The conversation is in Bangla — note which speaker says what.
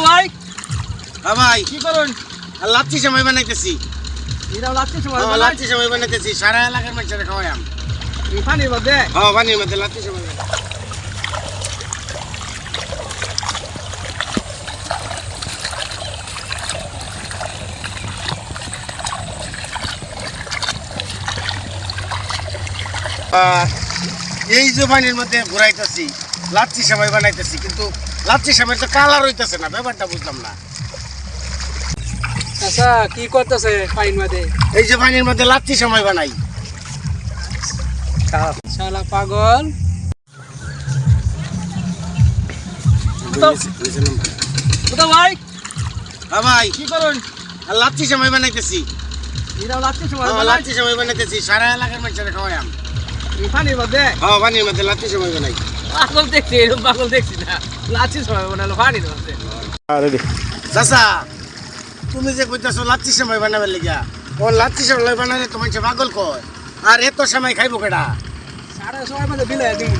Speaker 1: ভাই।
Speaker 2: হ্যাঁ ভাই।
Speaker 1: কি করুন?
Speaker 2: লাচ্ছি সময় বানাইতেছি।
Speaker 1: সময়
Speaker 2: হ্যাঁ, লাচ্ছি সময় বানাইতেছি। সারা এলাকার মানুষের খাওয়াইম
Speaker 1: পানির মধ্যে?
Speaker 2: হ্যাঁ পানির মধ্যে লাচ্ছি সময় আহ, এই যে পানির মধ্যে ঘুরাইতেছি লাচ্ছি সময় বানাইতেছি কিন্তু লাচ্ছি সময় তো কালার হইতেছে না ব্যাপারটা বুঝলাম না।
Speaker 1: আচ্ছা কি করতেছে পানির মধ্যে?
Speaker 2: এই যে পানির মধ্যে লাচ্ছি সময় বানাই।
Speaker 1: শালা পাগল। ভাই।
Speaker 2: হ্যাঁ ভাই।
Speaker 1: কি করুন?
Speaker 2: আর লাচ্ছি সময় বানাইতেছি।
Speaker 1: লাগছে সময়
Speaker 2: হ্যাঁ, লাচ্ছি সময় বানাইতেছি সারা এলাকার মানুষের খাওয়াইম
Speaker 1: পানির মধ্যে?
Speaker 2: হ্যাঁ পানির মধ্যে লাচ্ছি সময় বানাই।
Speaker 1: পাগল দেখছি এরকম পাগল দেখছি না। লাগছে সময় বানালো পানির মধ্যে
Speaker 2: চাচা তুমি যে কইতাছো লাচ্ছি সময় বানাবার লিগা ও লাচ্ছি সময় বানালে তোমার মানুষ পাগল কয়? আর এত সময় খাইবো কেডা?
Speaker 1: সাড়ে সময় মধ্যে বিলাই দিন